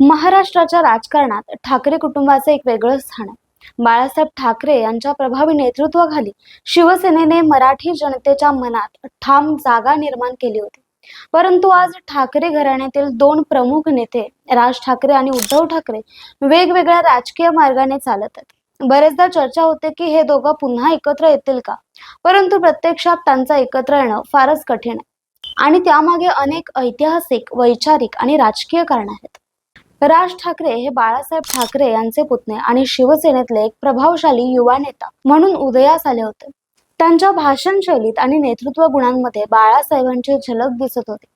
महाराष्ट्राच्या राजकारणात ठाकरे कुटुंबाचे एक वेगळं स्थान आहे. बाळासाहेब ठाकरे यांच्या प्रभावी नेतृत्वाखाली शिवसेनेने मराठी जनतेच्या मनात ठाम जागा निर्माण केली होती. परंतु आज ठाकरे घराण्यातील दोन प्रमुख नेते राज ठाकरे आणि उद्धव ठाकरे वेगवेगळ्या राजकीय मार्गाने चालत आहेत. बरेचदा चर्चा होते की हे दोघं पुन्हा एकत्र येतील का? परंतु प्रत्यक्षात त्यांचं एकत्र येणं फारच कठीण आहे. आणि त्यामागे अनेक ऐतिहासिक वैचारिक आणि राजकीय कारण आहेत. राज ठाकरे हे बाळासाहेब ठाकरे यांचे पुतणे आणि शिवसेनेतले एक प्रभावशाली युवा नेता म्हणून उदयास आले होते. त्यांच्या भाषण शैलीत आणि नेतृत्व गुणांमध्ये बाळासाहेबांची झलक दिसत होती.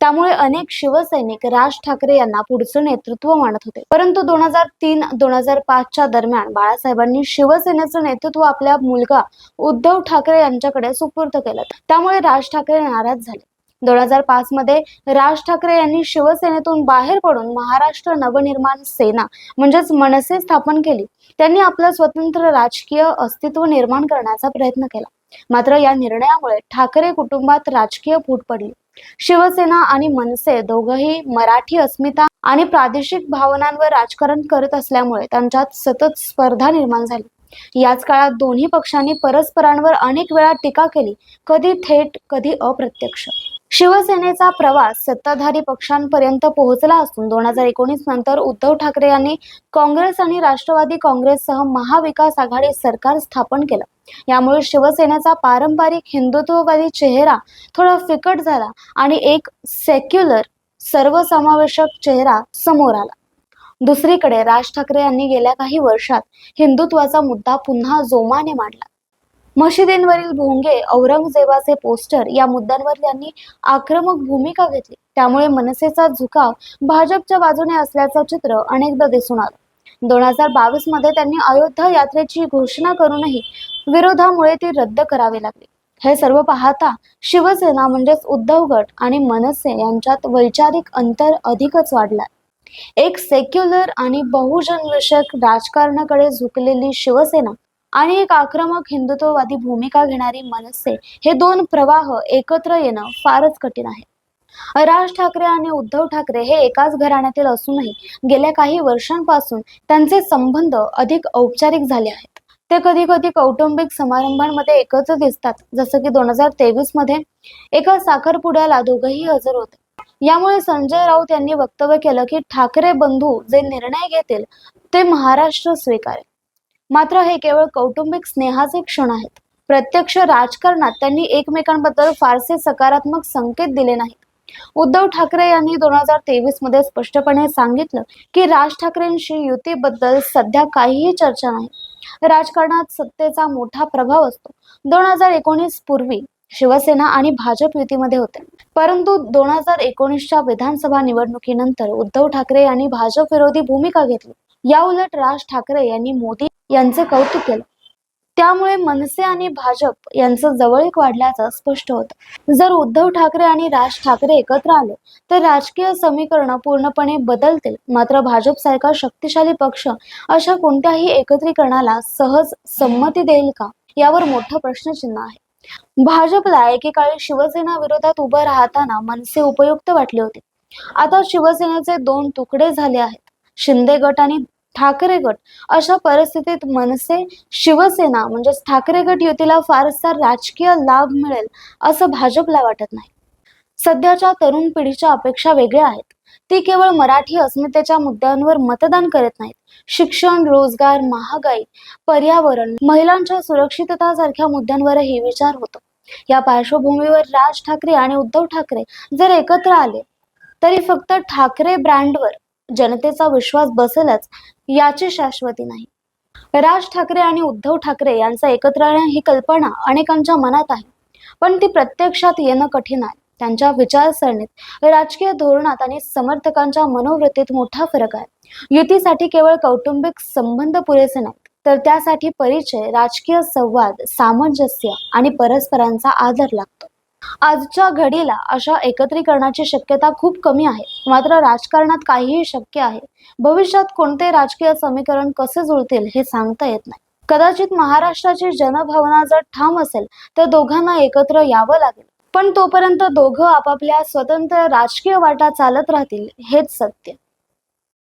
त्यामुळे अनेक शिवसैनिक राज ठाकरे यांना पुढचं नेतृत्व मानत होते. परंतु दोन हजार तीन दोन हजार पाचच्या दरम्यान बाळासाहेबांनी शिवसेनेचं नेतृत्व आपल्या मुलगा उद्धव ठाकरे यांच्याकडे सुपूर्द केलं. त्यामुळे राज ठाकरे नाराज झाले. दोन हजार पाच मध्ये राज ठाकरे यांनी शिवसेनेतून बाहेर पडून महाराष्ट्र नवनिर्माण सेना म्हणजेच मनसे स्थापन केली. त्यांनी आपलं स्वतंत्र राजकीय अस्तित्व निर्माण करण्याचा प्रयत्न केला. मात्र या निर्णयामुळे ठाकरे कुटुंबात राजकीय फूट पडली. शिवसेना आणि मनसे दोघही मराठी अस्मिता आणि प्रादेशिक भावनांवर राजकारण करत असल्यामुळे त्यांच्यात सतत स्पर्धा निर्माण झाली. याच काळात दोन्ही पक्षांनी परस्परांवर अनेक वेळा टीका केली. कधी थेट कधी अप्रत्यक्ष. शिवसेनेचा प्रवास सत्ताधारी पक्षांपर्यंत पोहोचला असून दोन हजार एकोणीस नंतर उद्धव ठाकरे यांनी काँग्रेस आणि राष्ट्रवादी काँग्रेससह महाविकास आघाडी सरकार स्थापन केलं. यामुळे शिवसेनेचा पारंपरिक हिंदुत्ववादी चेहरा थोडा फिकट झाला आणि एक सेक्युलर सर्वसमावेशक चेहरा समोर आला. दुसरीकडे राज ठाकरे यांनी गेल्या काही वर्षात हिंदुत्वाचा मुद्दा पुन्हा जोमाने मांडला. मशिदींवरील भोंगे औरंगजेबाचे पोस्टर या मुद्द्यांवर त्यांनी आक्रमक भूमिका घेतली. त्यामुळे मनसेचा झुकाव भाजपच्या बाजूने असल्याचं चित्र अनेकदा दिसून आलं. दोन हजार बावीसमध्ये त्यांनी अयोध्या यात्रेची घोषणा करूनही विरोधामुळे ती रद्द करावी लागली. हे सर्व पाहता शिवसेना म्हणजेच उद्धव गट आणि मनसे यांच्यात वैचारिक अंतर अधिकच वाढलाय. एक सेक्युलर आणि बहुजन विषयक राजकारणाकडे झुकलेली शिवसेना आणि एक आक्रमक हिंदुत्ववादी भूमिका घेणारी मनसे हे दोन प्रवाह एकत्र येणं फारच कठीण आहे. राज ठाकरे आणि उद्धव ठाकरे हे एकाच घराण्यातील असूनही गेल्या काही वर्षांपासून त्यांचे संबंध अधिक औपचारिक झाले आहेत. ते कधी कधी कौटुंबिक समारंभांमध्ये एकत्र दिसतात जसं की दोन हजार तेवीसमध्ये एका साखरपुड्याला दोघंही हजर होते. यामुळे संजय राऊत यांनी वक्तव्य केलं की ठाकरे बंधू जे निर्णय घेतील ते महाराष्ट्र स्वीकारेल. मात्र हे केवळ कौटुंबिक स्नेहाचे क्षण आहेत. प्रत्यक्ष राजकारणात त्यांनी एकमेकांबद्दल फारसे सकारात्मक संकेत दिले नाहीत. उद्धव ठाकरे यांनी दोन हजार तेवीसमध्ये स्पष्टपणे सांगितलं की राज ठाकरेंशी युतीबद्दल सध्या काहीही चर्चा नाही. राजकारणात सत्तेचा मोठा प्रभाव असतो. दोन हजार एकोणीस पूर्वी शिवसेना आणि भाजप युतीमध्ये होते. परंतु दोन हजार एकोणीसच्या विधानसभा निवडणुकीनंतर उद्धव ठाकरे यांनी भाजप विरोधी भूमिका घेतली. या उलट राज ठाकरे यांनी मोदी यांचे कौतुक केलं. त्यामुळे मनसे आणि भाजप यांचं जवळीक वाढल्याचं स्पष्ट होतं. जर उद्धव ठाकरे आणि राज ठाकरे एकत्र आले तर राजकीय समीकरण पूर्णपणे बदलतील. मात्र भाजपसारखा शक्तिशाली पक्ष अशा कोणत्याही एकत्रीकरणाला सहज संमती देईल का? यावर मोठं प्रश्नचिन्ह आहे. भाजपला एकेकाळी शिवसेना विरोधात उभं राहताना मनसे उपयुक्त वाटले होते. आता शिवसेनेचे दोन तुकडे झाले आहेत. शिंदे गट आणि ठाकरे गट. अशा परिस्थितीत मनसे शिवसेना म्हणजेच ठाकरे गट युतीला फारसा राजकीय लाभ मिळेल असं भाजपला वाटत नाही. सध्याच्या तरुण पिढीच्या अपेक्षा वेगळ्या आहेत. ती केवळ मराठी अस्मितेच्या मुद्द्यांवर मतदान करत नाहीत. शिक्षण रोजगार महागाई पर्यावरण महिलांच्या सुरक्षितता सारख्या मुद्द्यांवरही विचार होतो. या पार्श्वभूमीवर राज ठाकरे आणि उद्धव ठाकरे जर एकत्र आले तरी फक्त ठाकरे ब्रँडवर जनतेचा विश्वास बसेलच याची शाश्वती नाही. राज ठाकरे आणि उद्धव ठाकरे यांचा एकत्र येणं ही कल्पना अनेकांच्या मनात आहे. पण ती प्रत्यक्षात येणं कठीण आहे. त्यांच्या विचारसरणीत राजकीय धोरणात आणि समर्थकांच्या मनोवृत्तीत मोठा फरक आहे. युतीसाठी केवळ कौटुंबिक संबंध पुरेसे नाहीत तर त्यासाठी परिचय राजकीय संवाद सामंजस्य आणि परस्परांचा आदर लागतो. आजच्या घडीला अशा एकत्रीकरणाची शक्यता खूप कमी आहे. मात्र राजकारणात काहीही शक्य आहे. भविष्यात कोणते राजकीय समीकरण कसे जुळतील हे सांगता येत नाही. कदाचित महाराष्ट्राची जनभावना जर ठाम असेल तर दोघांना एकत्र यावं लागेल. पण तोपर्यंत दोघं आपापल्या स्वतंत्र राजकीय वाटा चालत राहतील हेच सत्य.